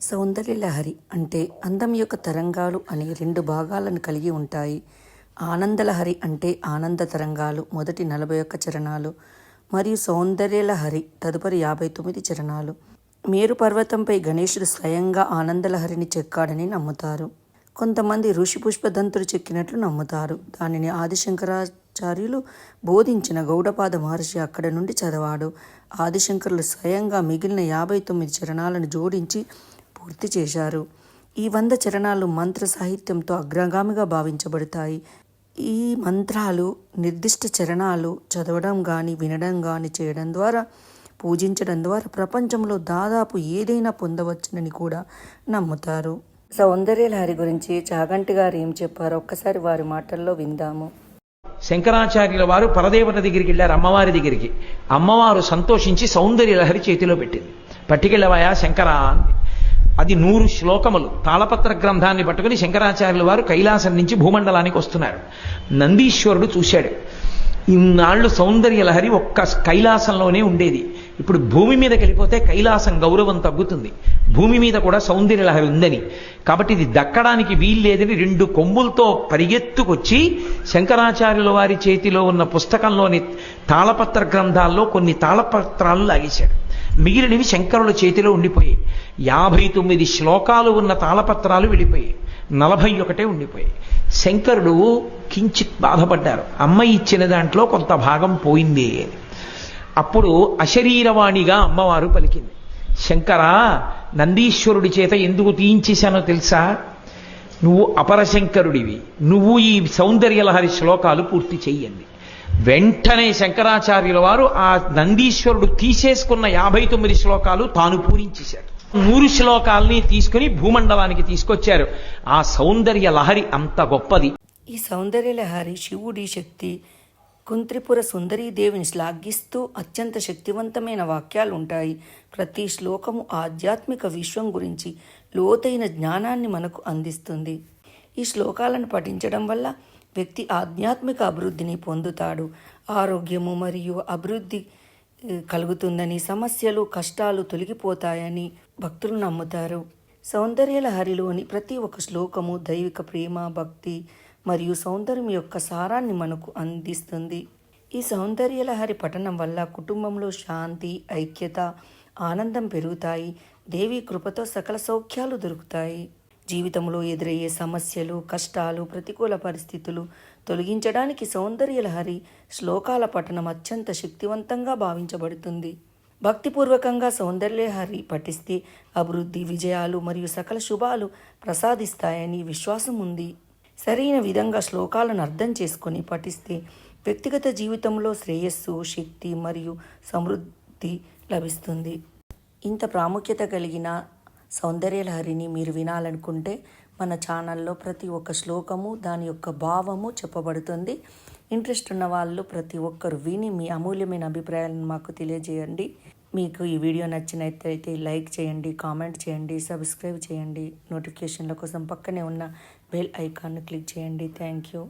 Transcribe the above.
సౌందర్యలహరి అంటే అందం యొక్క తరంగాలు అనే రెండు భాగాలను కలిగి ఉంటాయి. ఆనందలహరి అంటే ఆనంద తరంగాలు మొదటి నలభై ఒక్క చరణాలు మరియు సౌందర్యలహరి తదుపరి యాభై తొమ్మిది చరణాలు. మేరు పర్వతంపై గణేశుడు స్వయంగా ఆనందలహరిని చెక్కాడని నమ్ముతారు. కొంతమంది ఋషి పుష్పదంతులు చెక్కినట్లు నమ్ముతారు. దానిని ఆదిశంకరాచార్యులు బోధించిన గౌడపాద మహర్షి అక్కడ నుండి చదవాడు. ఆదిశంకరులు స్వయంగా మిగిలిన యాభై తొమ్మిది చరణాలను జోడించి పూర్తి చేశారు. ఈ వంద చరణాలు మంత్ర సాహిత్యంతో అగ్రగామిగా భావించబడతాయి. ఈ మంత్రాలు నిర్దిష్ట చరణాలు చదవడం కానీ వినడం కానీ చేయడం ద్వారా పూజించడం ద్వారా ప్రపంచంలో దాదాపు ఏదైనా పొందవచ్చునని కూడా నమ్ముతారు. సౌందర్యలహరి గురించి చాగంటి గారు ఏం చెప్పారో ఒక్కసారి వారి మాటల్లో విందాము. శంకరాచార్యుల వారు పరదేవత దగ్గరికి వెళ్ళారు అమ్మవారి దగ్గరికి. అమ్మవారు సంతోషించి సౌందర్య లహరి చేతిలో పెట్టింది. పట్టుకెళ్ళవాయా శంకరా అంది అది నూరు శ్లోకములు. తాళపత్ర గ్రంథాన్ని పట్టుకుని శంకరాచార్యుల వారు కైలాసం నుంచి భూమండలానికి వస్తున్నారు. నందీశ్వరుడు చూశాడు. ఇన్నాళ్ళు సౌందర్య లహరి ఒక్క కైలాసంలోనే ఉండేది. ఇప్పుడు భూమి మీదకి వెళ్ళిపోతే కైలాసం గౌరవం తగ్గుతుంది. భూమి మీద కూడా సౌందర్య లహరి ఉందని. కాబట్టి ఇది దక్కడానికి వీల్లేదని రెండు కొమ్ములతో పరిగెత్తుకొచ్చి శంకరాచార్యుల వారి చేతిలో ఉన్న పుస్తకంలోని తాళపత్ర గ్రంథాల్లో కొన్ని తాళపత్రాలు లాగేశాడు. మిగిలినవి శంకరుల చేతిలో ఉండిపోయాయి యాభై తొమ్మిది శ్లోకాలు ఉన్న తాళపత్రాలు వెళ్ళిపోయాయి నలభై ఒకటే ఉండిపోయాయి శంకరుడు కించిత్ బాధపడ్డారు. అమ్మ ఇచ్చిన దాంట్లో కొంత భాగం పోయింది అప్పుడు అశరీరవాణిగా అమ్మవారు పలికింది. శంకర నందీశ్వరుడి చేత ఎందుకు తీయించేశానో తెలుసా? నువ్వు అపరశంకరుడివి నువ్వు ఈ సౌందర్యలహరి శ్లోకాలు పూర్తి చెయ్యండి. వెంటనే శంకరాచార్యుల వారు ఆ నందీశ్వరుడు తీసేసుకున్న యాభై తొమ్మిది శ్లోకాలు తాను పూరించేశాడు. నూరు శ్లోకాల్ని తీసుకుని భూమండలానికి తీసుకొచ్చారు. ఆ సౌందర్య లహరి అంత గొప్పది. ఈ సౌందర్య లహరి శివుడి శక్తి కుంత్రిపుర సుందరీదేవిని శ్లాఘిస్తూ అత్యంత శక్తివంతమైన వాక్యాలు ఉంటాయి ప్రతి శ్లోకము ఆధ్యాత్మిక విశ్వం గురించి లోతైన జ్ఞానాన్ని మనకు అందిస్తుంది. ఈ శ్లోకాలను పఠించడం వల్ల వ్యక్తి ఆధ్యాత్మిక అభివృద్ధిని పొందుతాడు. ఆరోగ్యము మరియు అభివృద్ధి కలుగుతుందని సమస్యలు కష్టాలు తొలగిపోతాయని భక్తులు నమ్ముతారు. సౌందర్యలహరిలోని ప్రతి ఒక్క శ్లోకము దైవిక ప్రేమ భక్తి మరియు సౌందర్యం యొక్క సారాన్ని మనకు అందిస్తుంది. ఈ సౌందర్యలహరి పఠనం వల్ల కుటుంబంలో శాంతి ఐక్యత ఆనందం పెరుగుతాయి. దేవి కృపతో సకల సౌఖ్యాలు దొరుకుతాయి. జీవితంలో ఎదురయ్యే సమస్యలు కష్టాలు ప్రతికూల పరిస్థితులు తొలగించడానికి సౌందర్యలహరి శ్లోకాల పఠనం అత్యంత శక్తివంతంగా భావించబడుతుంది. భక్తిపూర్వకంగా సౌందర్యహరి పఠిస్తే అభివృద్ధి విజయాలు మరియు సకల శుభాలు ప్రసాదిస్తాయని విశ్వాసం ఉంది. సరైన విధంగా శ్లోకాలను అర్థం చేసుకొని పఠిస్తే వ్యక్తిగత జీవితంలో శ్రేయస్సు శక్తి మరియు సమృద్ధి లభిస్తుంది. ఇంత ప్రాముఖ్యత కలిగిన సౌందర్యలహరిని మీరు వినాలనుకుంటే మన ఛానల్లో ప్రతి ఒక్క శ్లోకము దాని యొక్క భావము చెప్పబడుతుంది. ఇంట్రెస్ట్ ఉన్న వాళ్ళు ప్రతి ఒక్కరు విని మీ అమూల్యమైన అభిప్రాయాలను మాకు తెలియజేయండి. మీకు ఈ వీడియో నచ్చినట్లయితే లైక్ చేయండి కామెంట్ చేయండి సబ్స్క్రైబ్ చేయండి. నోటిఫికేషన్ల కోసం పక్కనే ఉన్న బెల్ ఐకాన్ను క్లిక్ చేయండి. Thank you.